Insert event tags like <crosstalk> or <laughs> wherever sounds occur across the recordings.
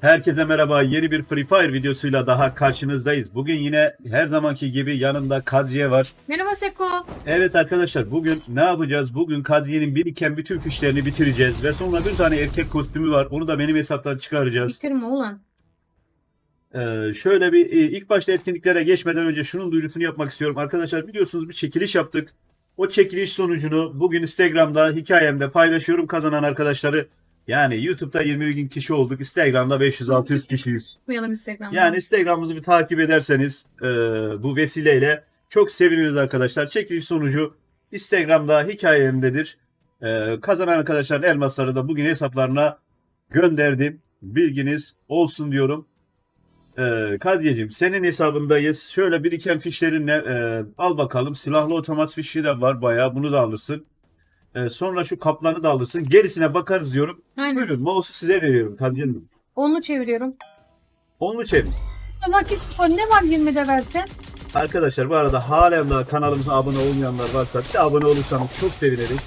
Herkese merhaba. Yeni bir Free Fire videosuyla daha karşınızdayız. Bugün yine her zamanki gibi yanımda Kadriye var. Merhaba Seko. Evet arkadaşlar bugün ne yapacağız? Bugün Kadriye'nin biriken bütün fişlerini bitireceğiz. Ve sonra bir tane erkek kostümü var. Onu da benim hesaptan çıkaracağız. Bitirme ulan. Ee, şöyle bir e, ilk başta etkinliklere geçmeden önce şunun duyurusunu yapmak istiyorum. Arkadaşlar biliyorsunuz bir çekiliş yaptık. O çekiliş sonucunu bugün Instagram'da hikayemde paylaşıyorum kazanan arkadaşları. Yani YouTube'da 20 bin kişi olduk. Instagram'da 500-600 kişiyiz. Tutmayalım Instagram'da. Yani Instagram'ımızı bir takip ederseniz e, bu vesileyle çok seviniriz arkadaşlar. Çekiliş sonucu Instagram'da hikayemdedir. E, kazanan arkadaşların elmasları da bugün hesaplarına gönderdim. Bilginiz olsun diyorum. E, Kadriyeciğim senin hesabındayız. Şöyle biriken fişlerinle e, al bakalım. Silahlı otomat fişi de var bayağı. Bunu da alırsın. E, sonra şu kaplanı da alırsın. Gerisine bakarız diyorum. Aynen. Buyurun mouse'u size veriyorum Kadriyeciğim. Onu çeviriyorum. Onu çevir. Lucky Spor ne var 20'de verse? Arkadaşlar bu arada halen daha kanalımıza abone olmayanlar varsa bir de abone olursanız çok seviniriz.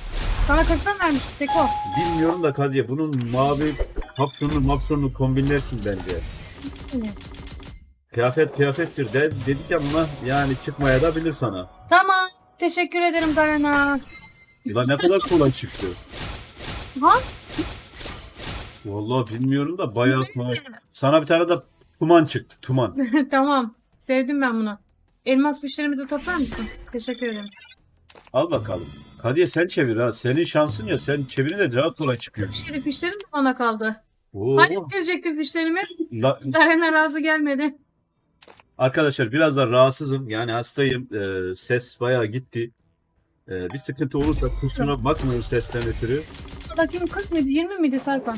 Sana 40'tan vermiş Seko. Bilmiyorum da Kadriye bunun mavi kapşonlu mapşonlu kombinlersin bence. Kıyafet kıyafettir de dedik ya buna yani çıkmaya da bilir sana. Tamam. Teşekkür ederim Dayana. Ulan ne kadar kolay çıktı. Ha? Vallahi bilmiyorum da bayağı kolay. Sana bir tane de tuman çıktı tuman. <laughs> tamam. Sevdim ben bunu. Elmas fişlerimi de toplar mısın? Teşekkür ederim. Al bakalım. Kadriye sen çevir ha. Senin şansın ya sen çevirince daha kolay çıkıyor. Bir şeyde fişlerim de bana kaldı. Oo. Hani bitirecektim fişlerimi? La- Dayana razı gelmedi. Arkadaşlar biraz da rahatsızım. Yani hastayım. Ee, ses bayağı gitti. Ee, bir sıkıntı olursa kusura bakmayın sesten ötürü. Bakayım 40 mıydı 20 miydi Serkan?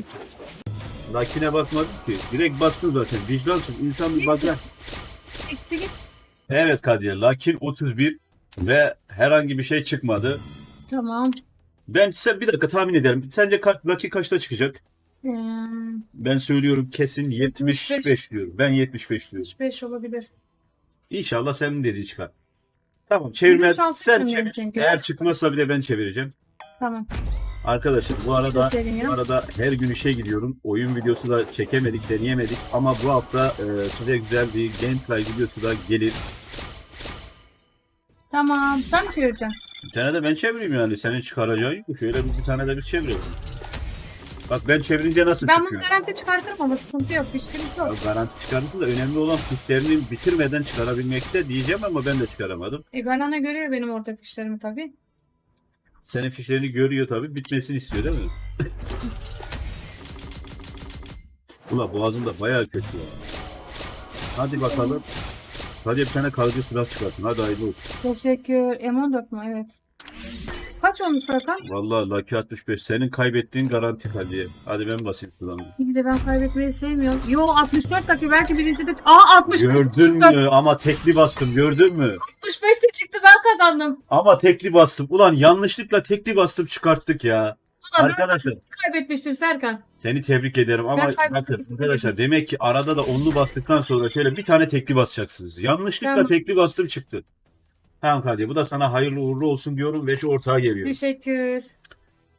Lakine bakmadım ki. Direkt bastın zaten. Vicdansın. İnsan bir bakar. Eksi git. Evet Kadriye. Lakin 31 ve herhangi bir şey çıkmadı. Tamam. Ben sen bir dakika tahmin ederim. Sence ka Lucky kaçta çıkacak? Ee, Ben söylüyorum kesin 75, 75 diyorum. Ben 75 diyorum. 5 olabilir. İnşallah senin dediği çıkar. Tamam çevirme. Şanslı Sen çevir. çünkü. Eğer çıkmazsa bir de ben çevireceğim. Tamam. Arkadaşlar bu arada ya. bu arada her gün işe gidiyorum. Oyun videosu da çekemedik, deneyemedik ama bu hafta e, size güzel bir gameplay videosu da gelir. Tamam. Sen mi çevireceksin? Bir tane de ben çevireyim yani. Senin çıkaracağın yok. Şöyle bir, bir tane de biz çevirelim. Bak ben çevirince nasıl Ben bunu çıkıyor? garanti çıkartırım ama sıkıntı yok. Fişlerim Ya çok. garanti çıkarırsın da önemli olan fişlerini bitirmeden çıkarabilmekte diyeceğim ama ben de çıkaramadım. E Garana görüyor benim orada fişlerimi tabii. Senin fişlerini görüyor tabii. Bitmesini istiyor değil mi? <laughs> Ula boğazım da bayağı kötü ya. Hadi bakalım. Hadi bir tane kalıcı silah çıkartın. Hadi hayırlı olsun. Teşekkür. M14 mu? Evet. Kaç olmuş Serkan? Vallahi Lucky 65. Senin kaybettiğin garanti Hadi. Hadi ben basayım şuradan. İyi de ben kaybetmeyi sevmiyorum. Yo 64 dakika belki birinci de... Aa 65 Gördün çıktı. mü? Ama tekli bastım. Gördün mü? 65 de çıktı ben kazandım. Ama tekli bastım. Ulan yanlışlıkla tekli bastım çıkarttık ya. Ulan ben Arkadaşlar <laughs> kaybetmiştim Serkan. seni tebrik ederim ama bakın arkadaşlar demek ki arada da onlu bastıktan sonra şöyle bir tane tekli basacaksınız. Yanlışlıkla Tamam. tekli bastım çıktı. Tamam Kadir bu da sana hayırlı uğurlu olsun diyorum ve şu ortağa geliyor. Teşekkür.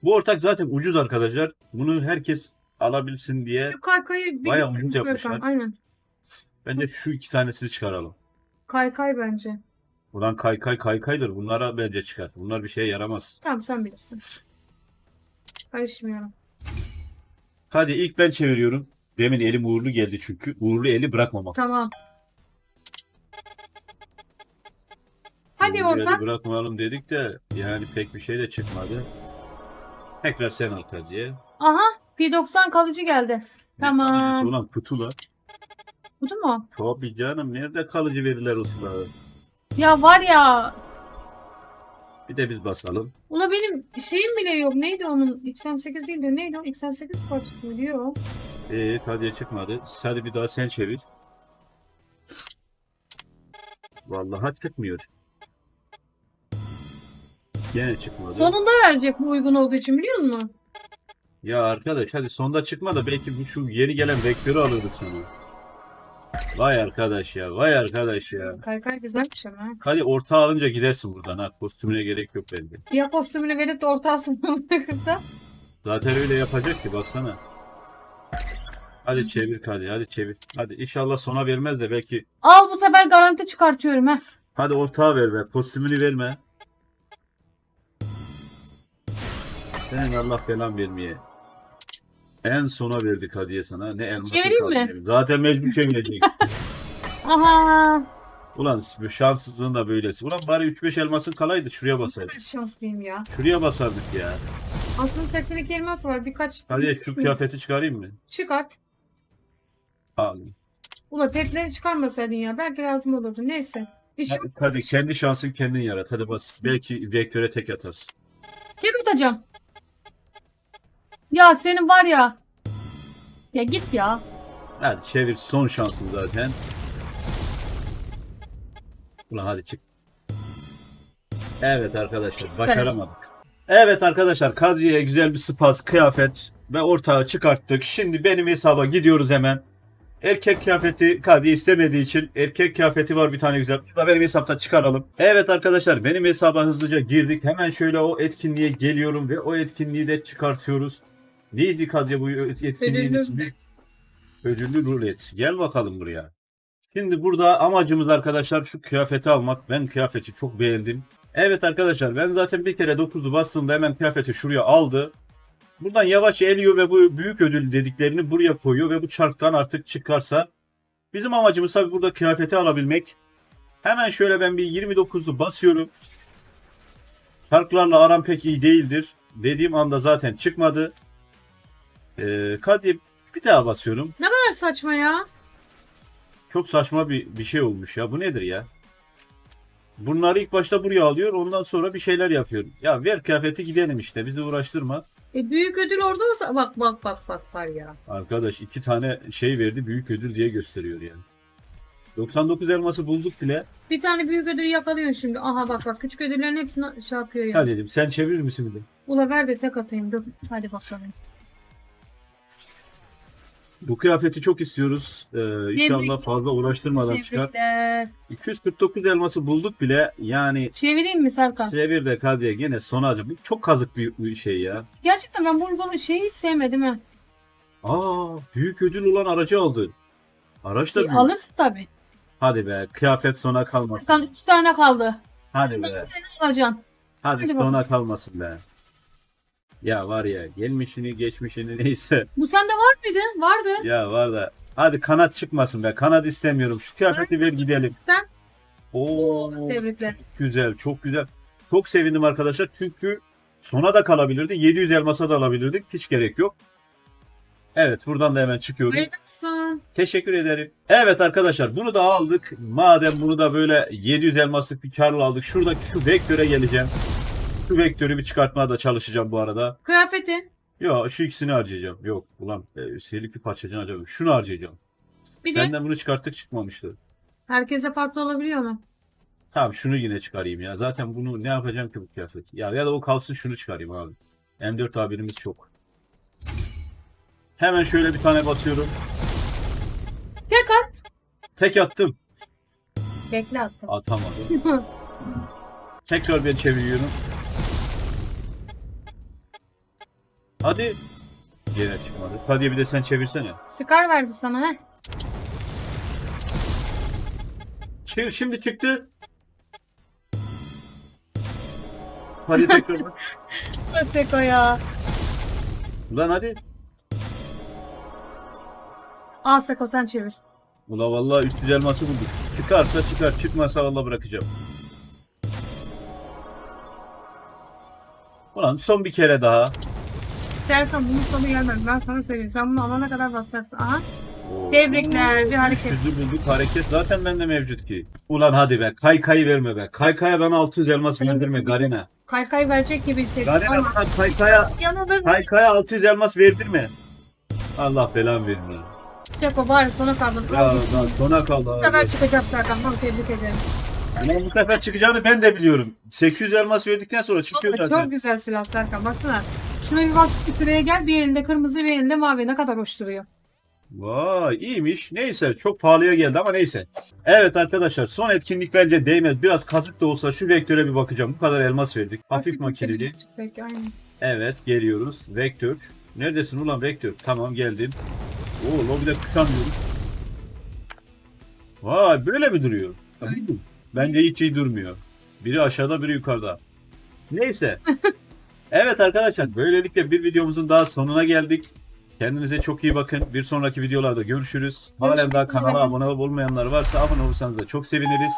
Bu ortak zaten ucuz arkadaşlar. Bunu herkes alabilsin diye Şu kaykayı bir Bayağı ucuz yapmışlar. Aynen. bence şu iki tanesini çıkaralım. Kaykay bence. Buradan kaykay kaykaydır. Bunlara bence çıkar. Bunlar bir şeye yaramaz. Tamam sen bilirsin. Karışmıyorum. Hadi ilk ben çeviriyorum. Demin elim uğurlu geldi çünkü. Uğurlu eli bırakmamak. Tamam. Hadi ortak. bırakmayalım dedik de yani pek bir şey de çıkmadı. Tekrar sen al Kadir'e. Aha P90 kalıcı geldi. Tamam. Ulan kutular. Budu mu? Tabii canım nerede kalıcı veriler o silahı. Ya var ya. Bir de biz basalım. Ula benim şeyim bile yok. Neydi onun? XM8 değil de neydi o? XM8 parçası mı diyor? Ee Kadir'e çıkmadı. Hadi bir daha sen çevir. Vallahi çıkmıyor. Gene çıkmadı. Sonunda verecek bu uygun olduğu için biliyor musun? Ya arkadaş hadi sonda çıkma da belki şu yeni gelen vektörü alırdık sana. Vay arkadaş ya, vay arkadaş ya. Kaykay güzelmiş ama. Hadi orta alınca gidersin buradan ha. Kostümüne gerek yok bence. Ya kostümünü verip de orta sunumunu bırakırsa? Zaten öyle yapacak ki baksana. Hadi çevir hadi hadi çevir. Hadi inşallah sona vermez de belki. Al bu sefer garanti çıkartıyorum ha. Hadi ortağa ver be. Kostümünü verme. Senin Allah belan vermeye. En sona verdik hadiye sana. Ne elması Çevireyim kaldı mi? Zaten mecbur çevirecek. <laughs> Aha. Ulan bu şanssızlığın da böylesi. Ulan bari 3-5 elmasın kalaydı şuraya Ne basaydık. kadar şanslıyım ya. Şuraya basardık ya. Aslında 82 elmas var. Birkaç Hadi şu kıyafeti çıkarayım mı? çıkart. Al. Ula petleri çıkarmasaydın ya. Belki lazım olurdu. Neyse. İşim Hadi, hadi kendi şansın kendin yarat. Hadi bas. Belki vektöre tek atarsın. tek atacağım. Ya senin var ya. Ya git ya. Hadi çevir son şansın zaten. Ulan hadi çık. Evet arkadaşlar Pis başaramadık. Evet arkadaşlar Kadriye'ye güzel bir spas, kıyafet ve ortağı çıkarttık. Şimdi benim hesaba gidiyoruz hemen. Erkek kıyafeti Kadriye istemediği için erkek kıyafeti var bir tane güzel. Şunu da benim hesaptan çıkaralım. Evet arkadaşlar benim hesaba hızlıca girdik. Hemen şöyle o etkinliğe geliyorum ve o etkinliği de çıkartıyoruz. Neydi Kadriye bu etkinliğin Ödüllü ismi? Ödüllü rulet. Gel bakalım buraya. Şimdi burada amacımız arkadaşlar şu kıyafeti almak. Ben kıyafeti çok beğendim. Evet arkadaşlar ben zaten bir kere 9'u bastığımda hemen kıyafeti şuraya aldı. Buradan yavaşça eliyor ve bu büyük ödül dediklerini buraya koyuyor ve bu çarktan artık çıkarsa bizim amacımız tabii burada kıyafeti alabilmek. Hemen şöyle ben bir 29'u basıyorum. Çarklarla aram pek iyi değildir. Dediğim anda zaten çıkmadı. Ee, Kadir bir daha basıyorum. Ne kadar saçma ya. Çok saçma bir, bir şey olmuş ya. Bu nedir ya? Bunları ilk başta buraya alıyor. Ondan sonra bir şeyler yapıyor. Ya ver kıyafeti gidelim işte. Bizi uğraştırma. E büyük ödül orada olsa bak bak bak bak var ya. Arkadaş iki tane şey verdi. Büyük ödül diye gösteriyor yani. 99 elması bulduk bile. Bir tane büyük ödül yakalıyor şimdi. Aha bak bak küçük ödüllerin hepsini şey yapıyor ya. Hadi dedim sen çevirir misin bir de? Ula ver de tek atayım dur. Hadi bakalım. Bu kıyafeti çok istiyoruz. Ee, inşallah fazla uğraştırmadan çıkar. Tebrikler. 249 elması bulduk bile. Yani Çevireyim mi Serkan? çevir de Kadriye gene sona acı. Bu çok kazık bir, bir şey ya. Gerçekten ben bu uygulama şeyi hiç sevmedim ha. Aa büyük ödül olan aracı aldı. Araç da E, büyük. alırsın tabii. Hadi be kıyafet sona kalmasın. Serkan 3 tane kaldı. Hadi be. Alacaksın. Hadi Hadi sona kalmasın be. Ya var ya gelmişini geçmişini neyse. Bu sende var mıydı? Vardı. Ya var da. Hadi kanat çıkmasın be. Kanat istemiyorum. Şu kıyafeti ver gidelim. Sen? Oo Tebrikler. güzel çok güzel. Çok sevindim arkadaşlar çünkü sona da kalabilirdi. 700 elmasa da alabilirdik. Hiç gerek yok. Evet buradan da hemen çıkıyoruz. Hayırlı olsun. Teşekkür ederim. Evet arkadaşlar bunu da aldık. Madem bunu da böyle 700 elmaslık bir karla aldık. Şuradaki şu vektöre geleceğim. Şu vektörü bir çıkartmaya da çalışacağım bu arada. Kıyafeti. Yok şu ikisini harcayacağım. Yok ulan e, Selik'i parçacını harcayacağım. Şunu harcayacağım. Bir de Senden bunu çıkarttık çıkmamıştı. herkese farklı olabiliyor mu? Tamam şunu yine çıkarayım ya. Zaten bunu ne yapacağım ki bu kıyafet? Ya ya da o kalsın şunu çıkarayım abi. M4 tabirimiz çok. Hemen şöyle bir tane basıyorum. Tek at. Tek attım. Bekle attım. Atamadım. <laughs> Tekrar ben çeviriyorum. Hadi. Yine çıkmadı. Hadi bir de sen çevirsene. Scar verdi sana he. Çevir şimdi çıktı. Hadi tekrar. bak. <laughs> Seko ya. Ulan hadi. Al Seko sen çevir. Ula vallahi 300 elması bulduk. Çıkarsa çıkar, çıkmazsa vallahi bırakacağım. Ulan son bir kere daha. Serkan bunun sonu gelmez. Ben sana söyleyeyim. Sen bunu alana kadar basacaksın. Aha. Tebrikler. Bir hareket. 300'ü bulduk hareket zaten bende mevcut ki. Ulan hadi be kaykayı verme be. Kaykaya bana 600 elmas verdirme Garena. Kaykay verecek gibi hissettim Garena ama bana kaykaya, yanılır. kaykaya 600 elmas verdirme. Allah belanı verme. Seko bari sona kaldın. Ya lan sona kaldı Bu abi. sefer çıkacak Serkan. Tamam tebrik ederim. Ulan bu sefer çıkacağını ben de biliyorum. 800 elmas verdikten sonra çıkıyor Çok, zaten. çok güzel silah Serkan. Baksana. Şuna bir bak sıraya gel. Bir elinde kırmızı bir elinde mavi. Ne kadar hoş duruyor. Vay iyiymiş. Neyse çok pahalıya geldi ama neyse. Evet arkadaşlar son etkinlik bence değmez. Biraz kazık da olsa şu vektöre bir bakacağım. Bu kadar elmas verdik. Hafif makineli. Peki aynen. Evet geliyoruz. Vektör. Neredesin ulan vektör? Tamam geldim. Oo lobide kuşanmıyoruz. Vay böyle mi duruyor? Bence hiç iyi durmuyor. Biri aşağıda biri yukarıda. Neyse. <laughs> evet arkadaşlar böylelikle bir videomuzun daha sonuna geldik. Kendinize çok iyi bakın. Bir sonraki videolarda görüşürüz. Halen daha kanala abone olmayanlar varsa abone olursanız da çok seviniriz.